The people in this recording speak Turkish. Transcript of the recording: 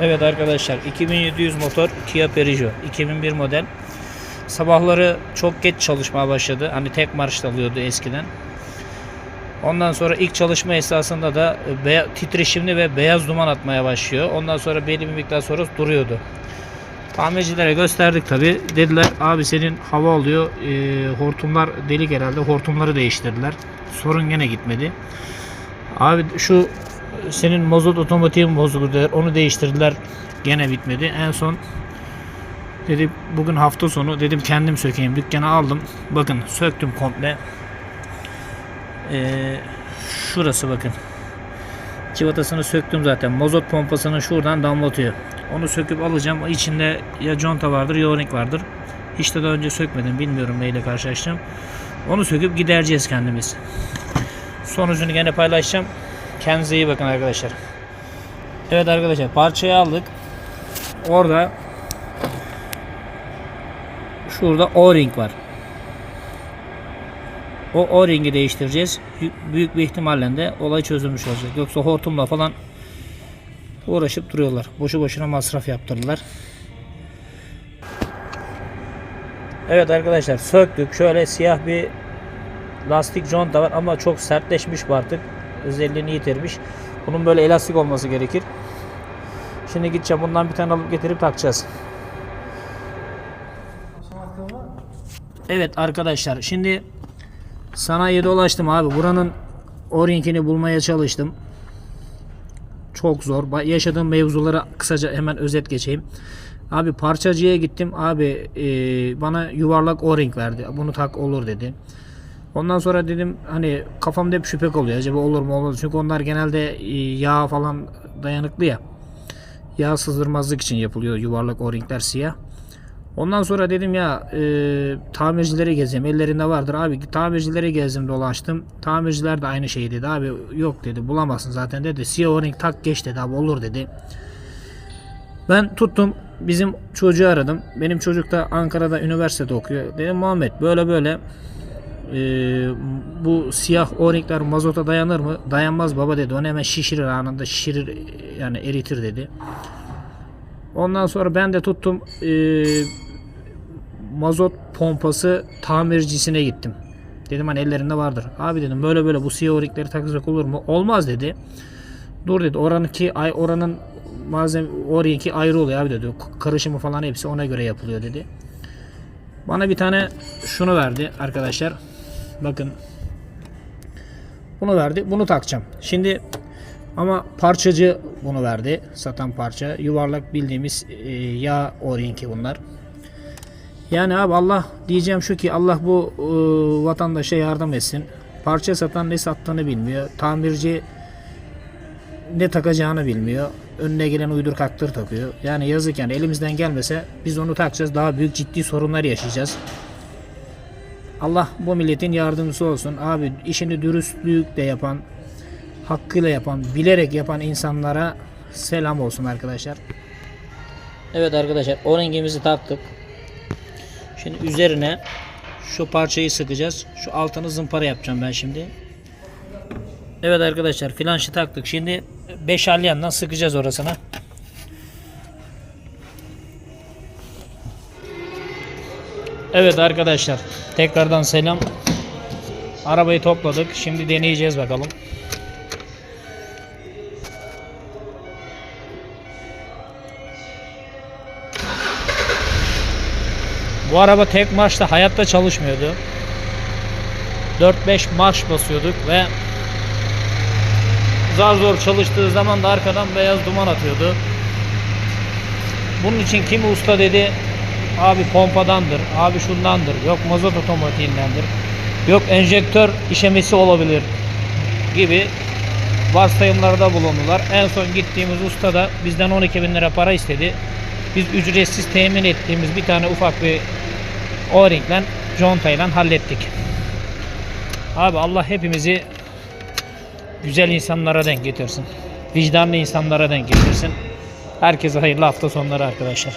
Evet arkadaşlar 2700 motor Kia Perijo 2001 model. Sabahları çok geç çalışmaya başladı. Hani tek marşta alıyordu eskiden. Ondan sonra ilk çalışma esasında da beya- titreşimli ve beyaz duman atmaya başlıyor. Ondan sonra belli bir miktar sonra duruyordu. Tamircilere gösterdik tabi. Dediler abi senin hava alıyor. Ee, hortumlar delik herhalde. Hortumları değiştirdiler. Sorun gene gitmedi. Abi şu senin mazot otomatiğin bozuldu dediler. Onu değiştirdiler. Gene bitmedi. En son dedim bugün hafta sonu dedim kendim sökeyim. Dükkana aldım. Bakın söktüm komple. Ee, şurası bakın. Civatasını söktüm zaten. Mazot pompasını şuradan damlatıyor. Onu söküp alacağım. İçinde ya conta vardır ya o-ring vardır. Hiç de daha önce sökmedim. Bilmiyorum neyle karşılaştım. Onu söküp gidereceğiz kendimiz. Sonucunu gene paylaşacağım. Kendinize bakın arkadaşlar. Evet arkadaşlar parçayı aldık. Orada şurada O-ring var. O O-ring'i değiştireceğiz. Büyük- Büyük bir ihtimalle de olay çözülmüş olacak. Yoksa hortumla falan uğraşıp duruyorlar. Boşu boşuna masraf yaptırdılar. Evet arkadaşlar söktük. Şöyle siyah bir lastik conta var ama çok sertleşmiş bu artık. Özelliğini yitirmiş. Bunun böyle elastik olması gerekir. Şimdi gideceğim bundan bir tane alıp getirip takacağız. Evet arkadaşlar şimdi sanayiye dolaştım abi. Buranın orinkini bulmaya çalıştım. Çok zor. Yaşadığım mevzulara kısaca hemen özet geçeyim. Abi parçacıya gittim. Abi e, bana yuvarlak o-ring verdi. Bunu tak olur dedi. Ondan sonra dedim hani kafamda hep şüphe oluyor. Acaba olur mu olmaz? Çünkü onlar genelde e, yağ falan dayanıklı ya. Yağ sızdırmazlık için yapılıyor yuvarlak o-ringler siyah. Ondan sonra dedim ya e, tamircilere gezeyim. Ellerinde vardır abi. Tamircilere gezdim dolaştım. Tamirciler de aynı şey dedi. Abi yok dedi bulamazsın zaten dedi. Siyah o-ring tak geç dedi abi olur dedi. Ben tuttum bizim çocuğu aradım. Benim çocuk da Ankara'da üniversitede okuyor. Dedim Muhammed böyle böyle e, bu siyah o-ringler mazota dayanır mı? Dayanmaz baba dedi. Onu hemen şişirir anında şişirir yani eritir dedi. Ondan sonra ben de tuttum e, mazot pompası tamircisine gittim. Dedim hani ellerinde vardır. Abi dedim böyle böyle bu siyah o-ringleri takacak olur mu? Olmaz dedi. Dur dedi oranınki ay oranın malzeme oranınki ayrı oluyor abi dedi. Karışımı falan hepsi ona göre yapılıyor dedi. Bana bir tane şunu verdi arkadaşlar. Bakın. Bunu verdi. Bunu takacağım. Şimdi ama parçacı bunu verdi. Satan parça. Yuvarlak bildiğimiz e, yağ orinki bunlar. Yani abi Allah diyeceğim şu ki Allah bu e, vatandaşa yardım etsin. Parça satan ne sattığını bilmiyor. Tamirci ne takacağını bilmiyor. Önüne gelen uydur kaktır takıyor. Yani yazık yani elimizden gelmese biz onu takacağız. Daha büyük ciddi sorunlar yaşayacağız. Allah bu milletin yardımcısı olsun. Abi işini dürüstlükle yapan, hakkıyla yapan, bilerek yapan insanlara selam olsun arkadaşlar. Evet arkadaşlar o rengimizi taktık. Şimdi üzerine şu parçayı sıkacağız. Şu altını zımpara yapacağım ben şimdi. Evet arkadaşlar flanşı taktık. Şimdi 5 alyandan sıkacağız orasına. Evet arkadaşlar tekrardan selam. Arabayı topladık. Şimdi deneyeceğiz bakalım. Bu araba tek marşta hayatta çalışmıyordu. 4-5 marş basıyorduk ve zar zor çalıştığı zaman da arkadan beyaz duman atıyordu. Bunun için kimi usta dedi abi pompadandır, abi şundandır, yok mazot otomatiğindendir, yok enjektör işemesi olabilir gibi varsayımlarda bulundular. En son gittiğimiz usta da bizden 12 bin lira para istedi. Biz ücretsiz temin ettiğimiz bir tane ufak bir o-ringle, contayla hallettik. Abi Allah hepimizi güzel insanlara denk getirsin. Vicdanlı insanlara denk getirsin. Herkese hayırlı hafta sonları arkadaşlar.